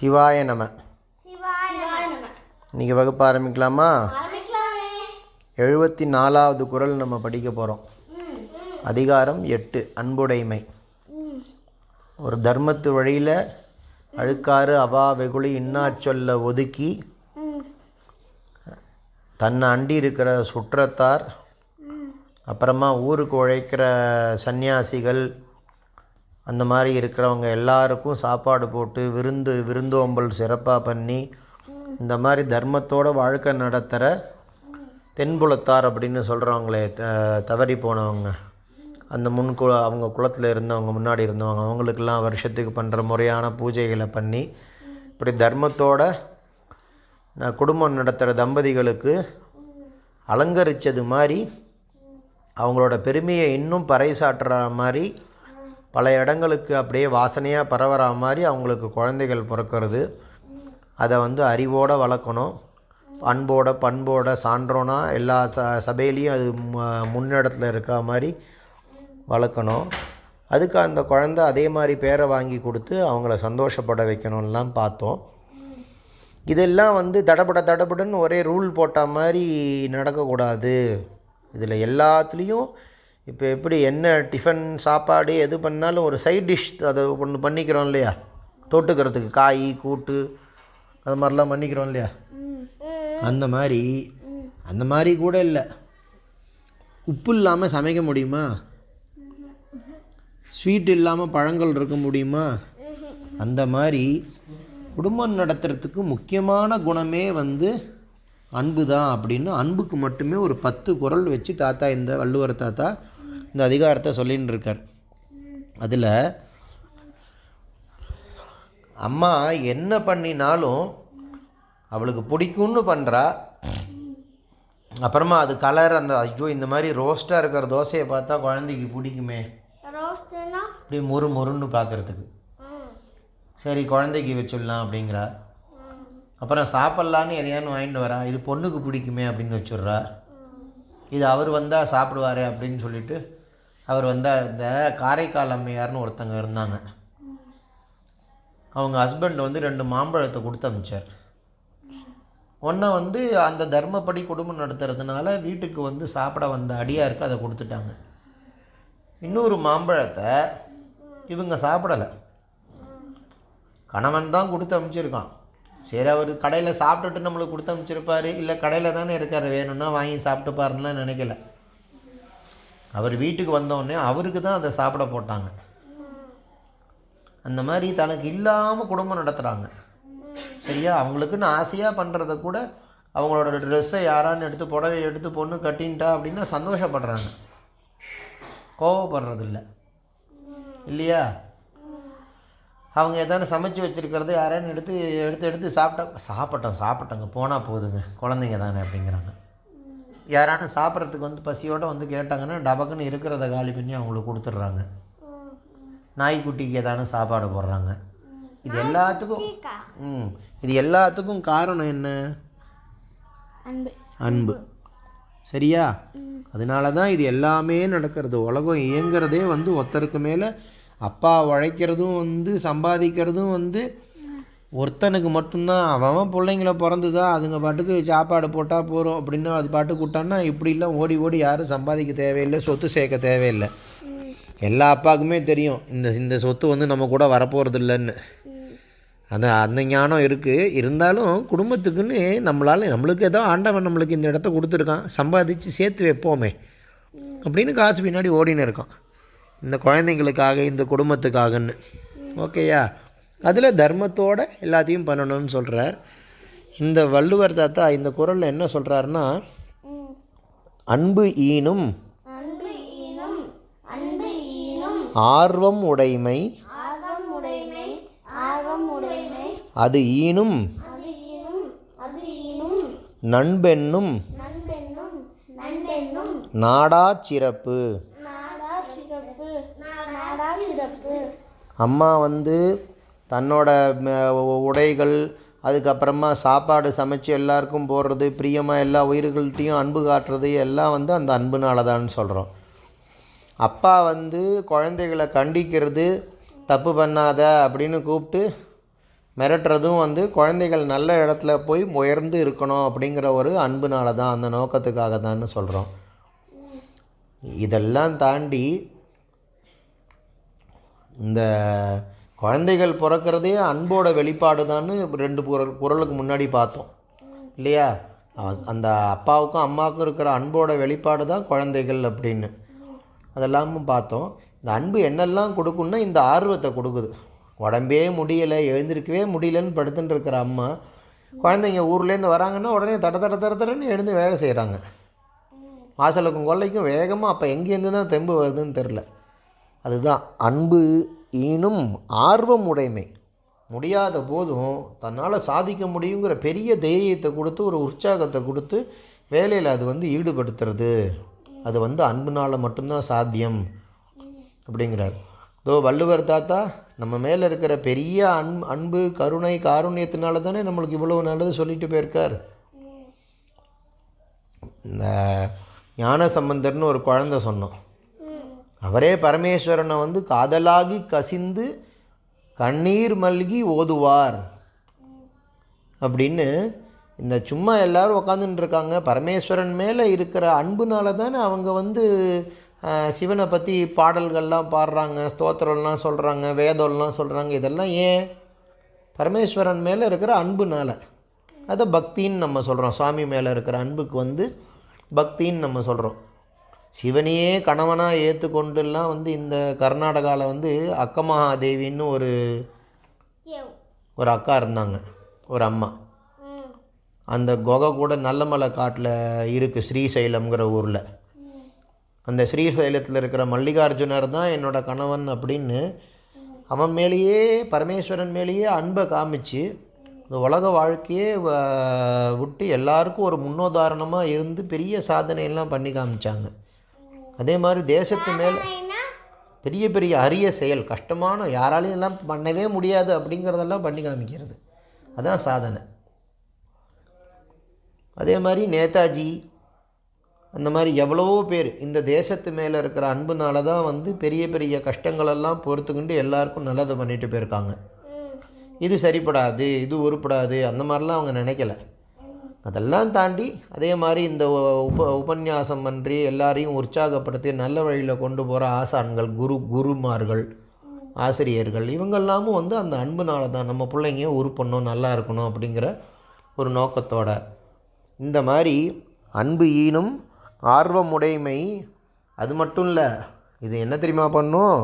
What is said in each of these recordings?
சிவாய நம. இன்றைக்கி வகுப்பு ஆரம்பிக்கலாமா? எழுபத்தி நாலாவது குறள் நம்ம படிக்க போகிறோம் அதிகாரம் எட்டு அன்புடைமை. ஒரு தர்மத்து வழியில் அழுக்காறு அவா வெகுளி சொல்ல ஒதுக்கி தன்னை அண்டி இருக்கிற சுற்றத்தார் அப்புறமா ஊருக்கு உழைக்கிற சன்னியாசிகள் அந்த மாதிரி இருக்கிறவங்க எல்லாருக்கும் சாப்பாடு போட்டு விருந்து விருந்தோம்பல் சிறப்பாக பண்ணி இந்த மாதிரி தர்மத்தோட வாழ்க்கை நடத்துகிற தென்புலத்தார் அப்படின்னு சொல்கிறவங்களே த தவறி போனவங்க. அந்த முன் கு அவங்க குளத்தில் இருந்தவங்க முன்னாடி இருந்தவங்க அவங்களுக்கெல்லாம் வருஷத்துக்கு பண்ணுற முறையான பூஜைகளை பண்ணி இப்படி தர்மத்தோட நான் குடும்பம் நடத்துகிற தம்பதிகளுக்கு அலங்கரித்தது மாதிரி அவங்களோட பெருமையை இன்னும் பறைசாற்றுற மாதிரி பல இடங்களுக்கு அப்படியே வாசனையாக பரவுற மாதிரி அவங்களுக்கு குழந்தைகள் பிறக்கிறது. அதை வந்து அறிவோடு வளர்க்கணும். அன்போட பண்போட சான்றோனா எல்லா ச சபையிலையும் அது ம- இருக்கா மாதிரி வளர்க்கணும். அதுக்கு அந்த குழந்தை அதே மாதிரி பேரை வாங்கி கொடுத்து அவங்கள சந்தோஷப்பட வைக்கணும்லாம் பார்த்தோம். இதெல்லாம் வந்து தடபட தடபடன்னு ஒரே ரூல் போட்ட மாதிரி நடக்கக்கூடாது. இதில் எல்லாத்துலேயும் இப்போ எப்படி என்ன டிஃபன் சாப்பாடு எது பண்ணாலும் ஒரு சைட் டிஷ் அதை ஒன்று பண்ணிக்கிறோம் இல்லையா? தொட்டுக்கிறதுக்கு காய் கூட்டு அது மாதிரிலாம் பண்ணிக்கிறோம் இல்லையா? அந்த மாதிரி அந்த மாதிரி கூட இல்லை. உப்பு இல்லாமல் சமைக்க முடியுமா? ஸ்வீட் இல்லாமல் பழங்கள் இருக்க முடியுமா? அந்த மாதிரி குடும்பம் நடத்துறதுக்கு முக்கியமான குணமே வந்து அன்பு தான் அப்படின்னு அன்புக்கு மட்டுமே ஒரு பத்து குறள் வச்சு தாத்தா இந்த வள்ளுவர் தாத்தா இந்த அதிகாரத்தை சொல்லின்னு இருக்கார் அதில் அம்மா என்ன பண்ணினாலும் அவளுக்கு பிடிக்கும்னு பண்ணுறா அப்புறமா அது கலர் அந்த ஐயோ இந்த மாதிரி ரோஸ்ட்டாக இருக்கிற தோசையை பார்த்தா குழந்தைக்கு பிடிக்குமே. அப்படியே மொறு மொறுன்னு பார்க்குறதுக்கு. சரி குழந்தைக்கு வச்சுடலாம் அப்படிங்கிறா. அப்புறம் சாப்பிட்லான்னு எதையானு வாங்கிட்டு வரா. இது பொண்ணுக்கு பிடிக்குமே அப்படின்னு வச்சுட்றா. இது அவர் வந்தால் சாப்பிடுவாரே அப்படின்னு சொல்லிட்டு அவர் வந்தால் அந்த காரைக்கால் அம்மையார்னு ஒருத்தங்க இருந்தாங்க. அவங்க ஹஸ்பண்ட் வந்து ரெண்டு மாம்பழத்தை கொடுத்து அமிச்சார். ஒன்றை வந்து அந்த தர்மப்படி குடும்பம் நடத்துறதுனால வீட்டுக்கு வந்து சாப்பிட வந்த அடியாருக்கு அதை கொடுத்துட்டாங்க. இன்னொரு மாம்பழத்தை இவங்க சாப்பிடலை. கணவன் தான் கொடுத்து அனுப்பிச்சிருக்கான் சரி அவர் கடையில் சாப்பிட்டுட்டு நம்மளுக்கு கொடுத்து அனுப்பிச்சிருப்பாரு இல்லை கடையில் தானே இருக்கார். வேணும்னா வாங்கி சாப்பிட்டு பாருன்னுலாம் நினைக்கல. அவர் வீட்டுக்கு வந்தோடனே அவருக்கு தான் அதை சாப்பிட போட்டாங்க. அந்த மாதிரி தனக்கு இல்லாமல் குடும்பம் நடத்துகிறாங்க சரியா? அவங்களுக்குன்னு ஆசையாக பண்ணுறத கூட அவங்களோட ட்ரெஸ்ஸை யாரான்னு எடுத்து புடவை எடுத்து பொண்ணு கட்டின்ட்டா அப்படின்னா சந்தோஷப்படுறாங்க. கோவப்படுறதில்ல. இல்லையா? அவங்க எதானு சமைச்சு வச்சுருக்கிறத யாரான்னு எடுத்து எடுத்து எடுத்து சாப்பிட்டா சாப்பிட்டோம் சாப்பிட்டோங்க. போனால் போதுங்க. குழந்தைங்க தானே அப்படிங்கிறாங்க. யாரானு சாப்பிட்றதுக்கு வந்து பசியோடு வந்து கேட்டாங்கன்னா டபக்குன்னு இருக்கிறத காலி பண்ணி அவங்களுக்கு கொடுத்துட்றாங்க. நாய்க்குட்டிக்கு ஏதானு சாப்பாடு போடுறாங்க. இது எல்லாத்துக்கும் ம். இது எல்லாத்துக்கும் காரணம் என்ன? அன்பு. அன்பு. சரியா? அதனால தான் இது எல்லாமே நடக்கிறது. உலகம் இயங்குறதே வந்து ஒருத்தருக்கு மேலே அப்பா உழைக்கிறதும் வந்து சம்பாதிக்கிறதும் வந்து ஒருத்தனுக்கு மட்டும்தான். அவன் அவன் பிள்ளைங்கள பிறந்துதா அதுங்க பாட்டுக்கு சாப்பாடு போட்டால் போகிறோம் அப்படின்னு அது பாட்டுக்கு விட்டான்னா இப்படிலாம் ஓடி ஓடி யாரும் சம்பாதிக்க தேவையில்லை சொத்து சேர்க்க தேவையில்லை. எல்லா அப்பாவுக்குமே தெரியும் இந்த இந்த சொத்து வந்து நம்ம கூட வரப்போகிறது இல்லைன்னு. அந்த அந்த ஞானம் இருக்குது இருந்தாலும் குடும்பத்துக்குன்னு நம்மளால் நம்மளுக்கு ஏதோ ஆண்டவன் நம்மளுக்கு இந்த இடத்த கொடுத்துருக்கான் சம்பாதிச்சு சேர்த்து வைப்போமே அப்படின்னு காசு பின்னாடி ஓடின்னு இருக்கான். இந்த குழந்தைங்களுக்காக இந்த குடும்பத்துக்காகன்னு. ஓகேயா? அதில் தர்மத்தோட எல்லாத்தையும் பண்ணணும்னு சொல்கிறார் இந்த வள்ளுவர் தாத்தா இந்த குறளில் என்ன சொல்கிறாருன்னா அன்பு ஈனும் ஆர்வம் உடைமை அது ஈனும் நண்பென்னும் சிறப்பு. நாடா சிறப்பு. அம்மா வந்து தன்னோட உடைகள் அதுக்கப்புறமா சாப்பாடு சமைச்சு எல்லாருக்கும் போடுறது பிரியமாக எல்லா உயிர்கள்ட்டையும் அன்பு காட்டுறது எல்லாம் வந்து அந்த அன்புனால தான் சொல்கிறோம் அப்பா வந்து குழந்தைகளை கண்டிக்கிறது தப்பு பண்ணாத அப்படின்னு கூப்பிட்டு மிரட்டுறதும் வந்து குழந்தைகள் நல்ல இடத்துல போய் உயர்ந்து இருக்கணும் அப்படிங்கிற ஒரு அன்புனால தான் அந்த நோக்கத்துக்காக தான் சொல்கிறோம் இதெல்லாம் தாண்டி இந்த குழந்தைகள் பிறக்கிறதே அன்போட வெளிப்பாடுதான்னு ரெண்டு குரல் குரலுக்கு முன்னாடி பார்த்தோம். இல்லையா? அந்த அப்பாவுக்கும் அம்மாவுக்கும் இருக்கிற அன்போட வெளிப்பாடு தான் குழந்தைகள் அப்படின்னு. அதெல்லாமும் பார்த்தோம். இந்த அன்பு என்னெல்லாம் கொடுக்குன்னா இந்த ஆர்வத்தை கொடுக்குது. உடம்பே முடியலை எழுந்திருக்கவே முடியலன்னு படுத்துட்டு இருக்கிற அம்மா குழந்தைங்க ஊர்லேருந்து வராங்கன்னா உடனே தட தட தட தடன்னு எழுந்து வேலை செய்கிறாங்க வாசலுக்கும் கொல்லைக்கும் வேகமாக அப்போ எங்கேருந்து தான் தெம்பு வருதுன்னு தெரில அதுதான் அன்பு ஈனும் ஆர்வம் உடைமை. முடியாத போதும் தன்னால் சாதிக்க முடியுங்கிற பெரிய தைரியத்தை கொடுத்து ஒரு உற்சாகத்தை கொடுத்து வேலையில் அது வந்து ஈடுபடுத்துறது. அது வந்து அன்புனால் மட்டும்தான் சாத்தியம் அப்படிங்கிறார். இதோ வள்ளுவர் தாத்தா நம்ம மேலே இருக்கிற பெரிய அன் அன்பு கருணை காருண்யத்தினால தானே நம்மளுக்கு இவ்வளவு நல்லது சொல்லிட்டு போயிருக்கார். இந்த ஞான சம்பந்தர்னு ஒரு குழந்தை சொன்னோம். அவரே பரமேஸ்வரனை வந்து காதலாகி கசிந்து கண்ணீர் மல்கி ஓதுவார். அப்படின்னு இந்த சும்மா எல்லோரும் உக்காந்துட்டு இருக்காங்க பரமேஸ்வரன் மேலே இருக்கிற அன்புனால தானே அவங்க வந்து சிவனை பற்றி பாடல்கள்லாம் பாடுறாங்க ஸ்தோத்திரம்லாம் சொல்கிறாங்க வேதம்லாம் சொல்கிறாங்க இதெல்லாம் ஏன்? பரமேஸ்வரன் மேலே இருக்கிற அன்புனால. அதை பக்தின்னு நம்ம சொல்கிறோம் சுவாமி மேலே இருக்கிற அன்புக்கு வந்து பக்தின்னு நம்ம சொல்கிறோம் சிவனையே கணவனாக ஏற்றுக்கொண்டுலாம் வந்து இந்த கர்நாடகாவில் வந்து அக்கமகாதேவின்னு ஒரு ஒரு அக்கா இருந்தாங்க ஒரு அம்மா. அந்த குகை கூட நல்லமலை காட்டில் இருக்குது ஸ்ரீசைலம்ங்கிற ஊரில். அந்த ஸ்ரீசைலத்தில் இருக்கிற மல்லிகார்ஜுனர் தான் என்னோட கணவன் அப்படின்னு அவன் மேலேயே பரமேஸ்வரன் மேலேயே அன்பை காமிச்சு இந்த உலக வாழ்க்கையே விட்டு எல்லாருக்கும் ஒரு முன்னுதாரணமாக இருந்து பெரிய சாதனையெல்லாம் பண்ணி காமிச்சாங்க. அதே மாதிரி தேசத்து மேலே பெரிய பெரிய அரிய செயல் கஷ்டமான யாராலையும் எல்லாம் பண்ணவே முடியாது அப்படிங்கிறதெல்லாம் பண்ணி காமிக்கிறது. அதான் சாதனை. அதே மாதிரி நேதாஜி அந்த மாதிரி எவ்வளவோ பேர் இந்த தேசத்து மேலே இருக்கிற அன்புனால தான் வந்து பெரிய பெரிய கஷ்டங்களெல்லாம் பொறுத்துக்கிண்டு எல்லாருக்கும் நல்லதை பண்ணிட்டு போயிருக்காங்க. இது சரிப்படாது இது உருப்படாது அந்த மாதிரிலாம் அவங்க நினைக்கல. அதெல்லாம் தாண்டி அதே மாதிரி இந்த உப உபன்யாசம் பண்ணி எல்லாரையும் உற்சாகப்படுத்தி நல்ல வழியில் கொண்டு போகிற ஆசான்கள் குரு குருமார்கள் ஆசிரியர்கள் இவங்கெல்லாமும் வந்து அந்த அன்புனால தான் நம்ம பிள்ளைங்க உருப்படணும் நல்லா இருக்கணும் அப்படிங்கிற ஒரு நோக்கத்தோட. இந்த மாதிரி அன்பு ஈனும் ஆர்வமுடைமை அது மட்டும் இல்லை இது என்ன தெரியுமா பண்ணும்?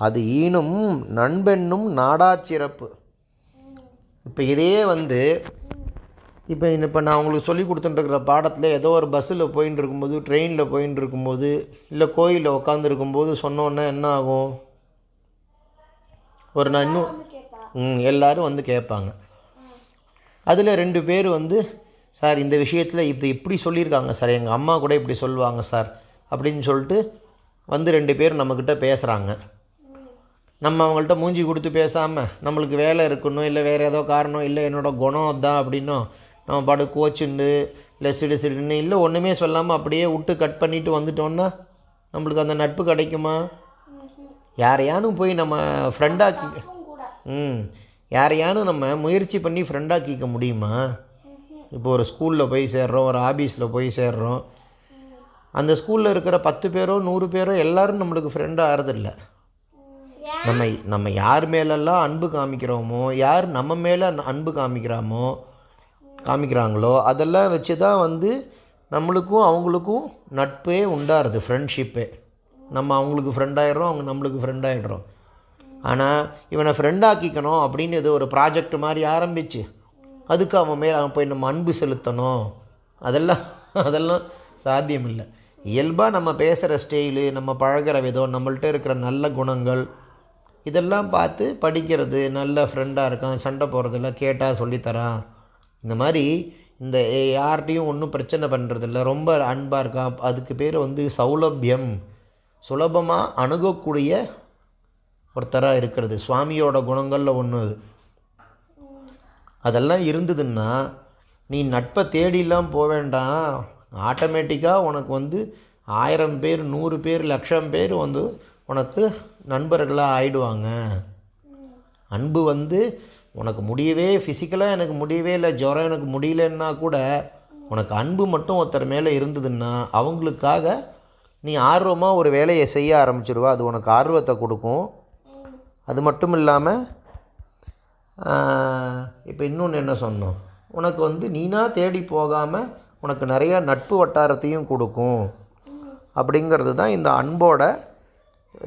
அது ஈனும் நண்பென்னும் நாடாச்சிறப்பு இப்போ இதே வந்து இப்போ இப்போ நான் உங்களுக்கு சொல்லி கொடுத்துட்டுருக்கிற பாடத்தில் ஏதோ ஒரு பஸ்ஸில் போயின்னு இருக்கும்போது ட்ரெயினில் போயின்னு இருக்கும்போது இல்லை கோயிலில் உட்காந்துருக்கும்போது சொன்னோன்னே என்ன ஆகும்? ஒரு நான் இன்னும் ம் எல்லாரும் வந்து கேட்பாங்க. அதில் ரெண்டு பேர் வந்து சார் இந்த விஷயத்தில் இது இப்படி சொல்லியிருக்காங்க சார் எங்கள் அம்மா கூட இப்படி சொல்லுவாங்க சார் அப்படின்னு சொல்லிட்டு வந்து ரெண்டு பேர் நம்மக்கிட்ட பேசுகிறாங்க நம்ம அவங்கள்ட்ட மூஞ்சி கொடுத்து பேசாமல் நம்மளுக்கு வேலை இருக்கணும் இல்லை வேறு ஏதோ காரணம் இல்லை என்னோடய குணம் அதான் அப்படின்னும் நம்ம பாடு கோச்சுண்டு இல்லை சிடு சிடுன்னு இல்லை ஒன்றுமே சொல்லாமல் அப்படியே விட்டு கட் பண்ணிட்டு வந்துட்டோன்னா நம்மளுக்கு அந்த நட்பு கிடைக்குமா? யாரையானும் போய் நம்ம ஃப்ரெண்டாக்கி ம் யாரையானும் நம்ம முயற்சி பண்ணி ஃப்ரெண்டாக்கிக்க முடியுமா? இப்போ ஒரு ஸ்கூலில் போய் சேர்றோம் ஒரு ஆபீஸில் போய் சேர்றோம். அந்த ஸ்கூலில் இருக்கிற பத்து பேரோ நூறு பேரோ எல்லாரும் நம்மளுக்கு ஃப்ரெண்டாக ஆகிறதில்ல நம்ம நம்ம யார் மேலெல்லாம் அன்பு காமிக்கிறோமோ யார் நம்ம மேலே அன்பு காமிக்கிறாமோ காமிக்கிறாங்களோ அதெல்லாம் வச்சு தான் வந்து நம்மளுக்கும் அவங்களுக்கும் நட்பே உண்டாருது ஃப்ரெண்ட்ஷிப்பே நம்ம அவங்களுக்கு ஃப்ரெண்டாயிடுறோம் அவங்க நம்மளுக்கு ஃப்ரெண்ட் ஆகிடுறோம் ஆனால் இவனை ஃப்ரெண்டாக்கிக்கணும் அப்படின்னு ஏதோ ஒரு ப்ராஜெக்ட் மாதிரி ஆரம்பிச்சு அதுக்கு அவன் மேலே அவன் போய் நம்ம அன்பு செலுத்தணும். அதெல்லாம் அதெல்லாம் சாத்தியம் இல்லை இயல்பாக நம்ம பேசுகிற ஸ்டைலு நம்ம பழகுற விதம் நம்மள்ட்ட இருக்கிற நல்ல குணங்கள் இதெல்லாம் பார்த்து படிக்கிறது நல்ல ஃப்ரெண்டாக இருக்கான் சண்டை போடுறதில்ல கேட்டால் சொல்லித்தரான் இந்த மாதிரி இந்த யார்கிட்டையும் ஒன்றும் பிரச்சனை பண்ணுறதில்ல ரொம்ப அன்பாக இருக்கா. அதுக்கு பேர் வந்து சௌலபியம். சுலபமாக அணுகக்கூடிய ஒருத்தராக இருக்கிறது. சுவாமியோட குணங்களில் ஒன்று அது. அதெல்லாம் இருந்ததுன்னா நீ நட்பை தேடிலாம் போக வேண்டாம். ஆட்டோமேட்டிக்காக உனக்கு வந்து ஆயிரம் பேர் நூறு பேர் லட்சம் பேர் வந்து உனக்கு நண்பர்களாக ஆயிடுவாங்க. அன்பு வந்து உனக்கு முடியவே ஃபிசிக்கலாக எனக்கு முடியவே இல்லை ஜுரம் எனக்கு முடியலன்னா கூட உனக்கு அன்பு மட்டும் ஒருத்தர் மேலே இருந்ததுன்னா அவங்களுக்காக நீ ஆர்வமாக ஒரு வேலையை செய்ய ஆரம்பிச்சிருவா. அது உனக்கு ஆர்வத்தை கொடுக்கும். அது மட்டும் இல்லாமல் இப்போ இன்னொன்று என்ன சொன்னோம்? உனக்கு வந்து நீனா தேடி போகாமல் உனக்கு நிறையா நட்பு வட்டாரத்தையும் கொடுக்கும். அப்படிங்கிறது தான் இந்த அன்போட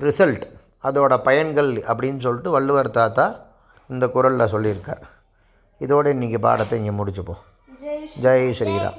ரிசல்ட் அதோட பயன்கள் அப்படின்னு சொல்லிட்டு வள்ளுவர் தாத்தா இந்த குரலில் சொல்லியிருக்கார். இதோட இன்றைக்கி பாடத்தை இங்கே முடிச்சுப்போம். ஜெய் ஸ்ரீராம்.